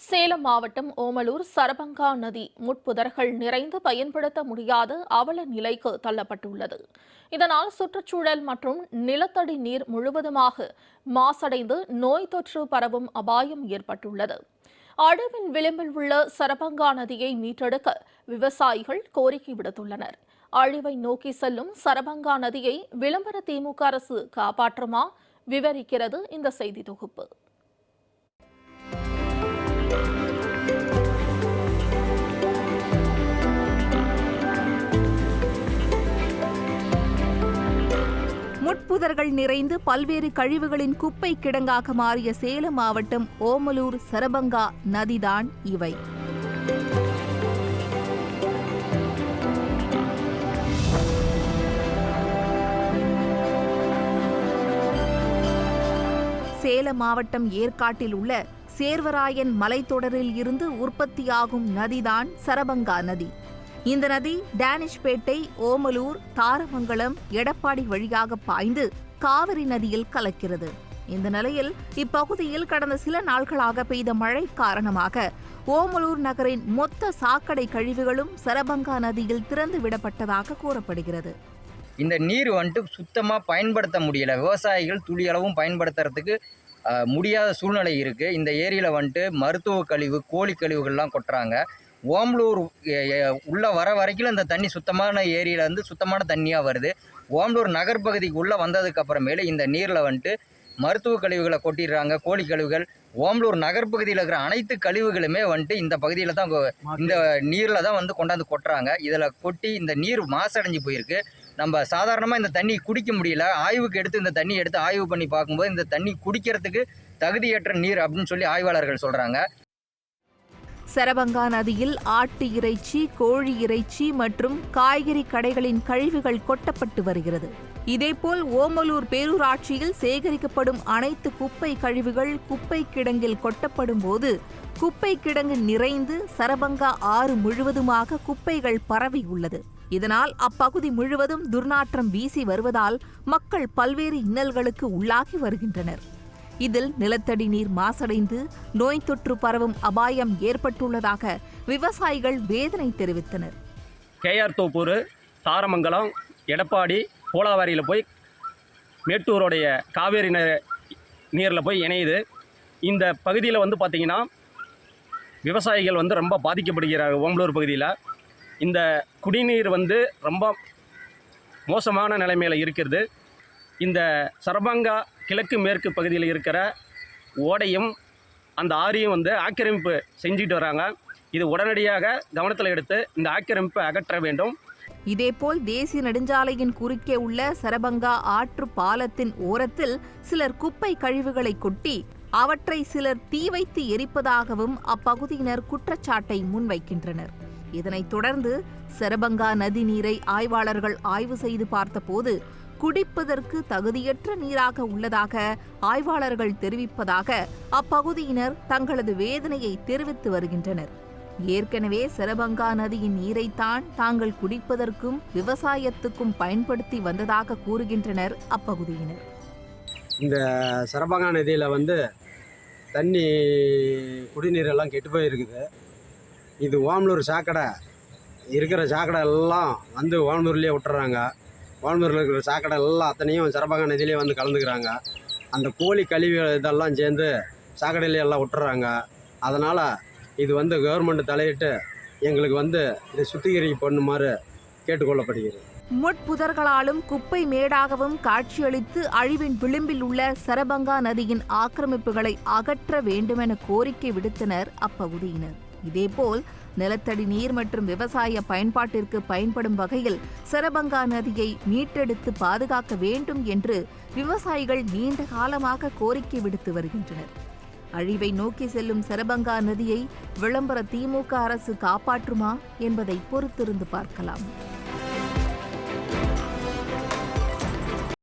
சேலம் மாவட்டம் ஓமலூர் சரபங்கா நதி முட்புதர்கள் நிறைந்து பயன்படுத்த முடியாத அவல நிலைக்கு தள்ளப்பட்டுள்ளது. இதனால் சுற்றுச்சூழல் மற்றும் நிலத்தடி நீர் முழுவதுமாக மாசடைந்து நோய் தொற்று பரவும் அபாயம் ஏற்பட்டுள்ளது. அழிவின் விளிம்பில் உள்ள சரபங்கா நதியை மீட்டெடுக்க விவசாயிகள் கோரிக்கை விடுத்துள்ளனர். அழிவை நோக்கி செல்லும் சரபங்கா நதியை விளம்பர திமுக அரசு காப்பாற்றுமா? விவரிக்கிறது இந்த செய்தி தொகுப்பு. முட்புதர்கள் நிறைந்து பல்வேறு கழிவுகளின் குப்பை கிடங்காக மாறிய சேலம் மாவட்டம் ஓமலூர் சரபங்கா நதிதான் இவை. சேலம் மாவட்டம் ஏற்காட்டில் உள்ள சேர்வராயன் மலைத்தொடரில் இருந்து உற்பத்தியாகும் நதிதான் சரபங்கா நதி. இந்த நதி டேனிஷ்பேட்டை ஓமலூர் தாரமங்கலம் எடப்பாடி வழியாக பாய்ந்து காவிரி நதியில் கலக்கிறது. இந்த நிலையில் இப்பகுதியில் கடந்த சில நாட்களாக பெய்த மழை காரணமாக ஓமலூர் நகரின் மொத்த சாக்கடை கழிவுகளும் சரபங்கா நதியில் திறந்து விடப்பட்டதாக கூறப்படுகிறது. இந்த நீர் வந்துட்டு சுத்தமாக பயன்படுத்த முடியல. விவசாயிகள் துளியளவும் பயன்படுத்துறதுக்கு முடியாத சூழ்நிலை இருக்குது இந்த ஏரியில் வந்துட்டு மருத்துவ கழிவு கோழி கழிவுகள்லாம் கொட்டுறாங்க. ஓம்லூர் உள்ளே வர வரைக்கும் இந்த தண்ணி சுத்தமான ஏரியிலேருந்து சுத்தமான தண்ணியாக வருது. ஓம்லூர் நகர்ப்பகுதிக்கு உள்ளே வந்ததுக்கு அப்புறமேலு இந்த நீரில் வந்துட்டு மருத்துவ கழிவுகளை கொட்டிடுறாங்க கோழி கழிவுகள். ஓம்லூர் நகர்ப்பகுதியில் இருக்கிற அனைத்து கழிவுகளுமே வந்துட்டு இந்த பகுதியில் தான் இந்த நீரில் தான் வந்து கொண்டாந்து கொட்டுறாங்க. இதில் கொட்டி இந்த நீர் மாசடைஞ்சு போயிருக்கு. நம்ம சாதாரணமாக இந்த தண்ணி குடிக்க முடியல. ஆய்வுக்கு எடுத்து இந்த தண்ணி எடுத்து ஆய்வு பண்ணி பார்க்கும்போது இந்த தண்ணி குடிக்கிறதுக்கு தகுதியற்ற நீர் அப்படின்னு சொல்லி ஆய்வாளர்கள் சொல்கிறாங்க சரபங்கா நதியில் ஆட்டு இறைச்சி கோழி இறைச்சி மற்றும் காய்கறி கடைகளின் கழிவுகள் கொட்டப்பட்டு வருகிறது. இதேபோல் ஓமலூர் பேரூராட்சியில் சேகரிக்கப்படும் அனைத்து குப்பை கழிவுகள் குப்பை கிடங்கில் கொட்டப்படும் போது குப்பை கிடங்கு நிறைந்து சரபங்கா ஆறு முழுவதுமாக குப்பைகள் பரவி உள்ளது. இதனால் அப்பகுதி முழுவதும் துர்நாற்றம் வீசி வருவதால் மக்கள் பல்வேறு இன்னல்களுக்கு உள்ளாகி வருகின்றனர். இதில் நிலத்தடி நீர் மாசடைந்து நோய் தொற்று பரவும் அபாயம் ஏற்பட்டுள்ளதாக விவசாயிகள் வேதனை தெரிவித்தனர். கேஆர் தோப்பூர் தாரமங்கலம் எடப்பாடி கோலாவாரியில் போய் மேட்டூரோடைய காவேரி ந- நீரில் போய் இணையுது. இந்த பகுதியில் வந்து பார்த்திங்கன்னா விவசாயிகள் வந்து ரொம்ப பாதிக்கப்படுகிறார்கள் ஓம்பலூர் பகுதியில். இந்த குடிநீர் வந்து ரொம்ப மோசமான நிலைமையில் இருக்கிறது. இந்த சரபங்கா கிழக்கு மேற்கு பகுதியில் இருக்கிற ஓடையும் அந்த ஆறையும் வந்து ஆக்கிரமிப்பு செஞ்சுட்டு வராங்க. இது உடனடியாக கவனத்தில் எடுத்து இந்த ஆக்கிரமிப்பை அகற்ற வேண்டும். இதேபோல் தேசிய நெடுஞ்சாலையின் குறுக்கே உள்ள சரபங்கா ஆற்று பாலத்தின் ஓரத்தில் சிலர் குப்பை கழிவுகளை கொட்டி அவற்றை சிலர் தீ வைத்து எரிப்பதாகவும் அப்பகுதியினர் குற்றச்சாட்டை முன்வைக்கின்றனர். இதனைத் தொடர்ந்து சரபங்கா நதி நீரை ஆய்வாளர்கள் ஆய்வு செய்து பார்த்தபோது குடிப்பதற்கு தகுதியற்ற நீராக உள்ளதாக ஆய்வாளர்கள் தெரிவிப்பதாக அப்பகுதியினர் தங்களது வேதனையை தெரிவித்து வருகின்றனர். ஏற்கனவே சிறபங்கா நதியின் நீரைத்தான் தாங்கள் குடிப்பதற்கும் விவசாயத்துக்கும் பயன்படுத்தி வந்ததாக கூறுகின்றனர் அப்பகுதியினர். இந்த சரபங்கா நதியில் வந்து தண்ணி குடிநீரெல்லாம் கெட்டு போயிருக்குது. இது ஓமலூர் சாக்கடை. இருக்கிற சாக்கடை எல்லாம் வந்து ஓமலூர்லேயே விட்டுறாங்க. கோயம்புத்தூரில் இருக்கிற சாக்கடை எல்லாம் அத்தனையும் சரபங்கா நதியிலே வந்து கலந்துக்கிறாங்க. அந்த கோழி கழிவு இதெல்லாம் சேர்ந்து சாக்கடையிலே எல்லாம் விட்டுறாங்க. அதனால் இது வந்து கவர்மெண்ட் தலையிட்டு எங்களுக்கு வந்து இதை சுத்திகரிப்பு பண்ணுமாறு கேட்டுக்கொள்ளப்படுகிறது. முட்புதர்களாலும் குப்பை மேடாகவும் காட்சியளித்து அழிவின் விளிம்பில் உள்ள சரபங்கா நதியின் ஆக்கிரமிப்புகளை அகற்ற வேண்டுமென கோரிக்கை விடுத்தனர் அப்பகுதியினர். இதேபோல் நிலத்தடி நீர் மற்றும் விவசாய பயன்பாட்டிற்கு பயன்படும் வகையில் சரபங்கா நதியை மீட்டெடுத்து பாதுகாக்க வேண்டும் என்று விவசாயிகள் நீண்ட காலமாக கோரிக்கை விடுத்து வருகின்றனர். அழிவை நோக்கி செல்லும் சரபங்கா நதியை விளம்பர திமுக அரசு காப்பாற்றுமா என்பதை பொறுத்திருந்து பார்க்கலாம்.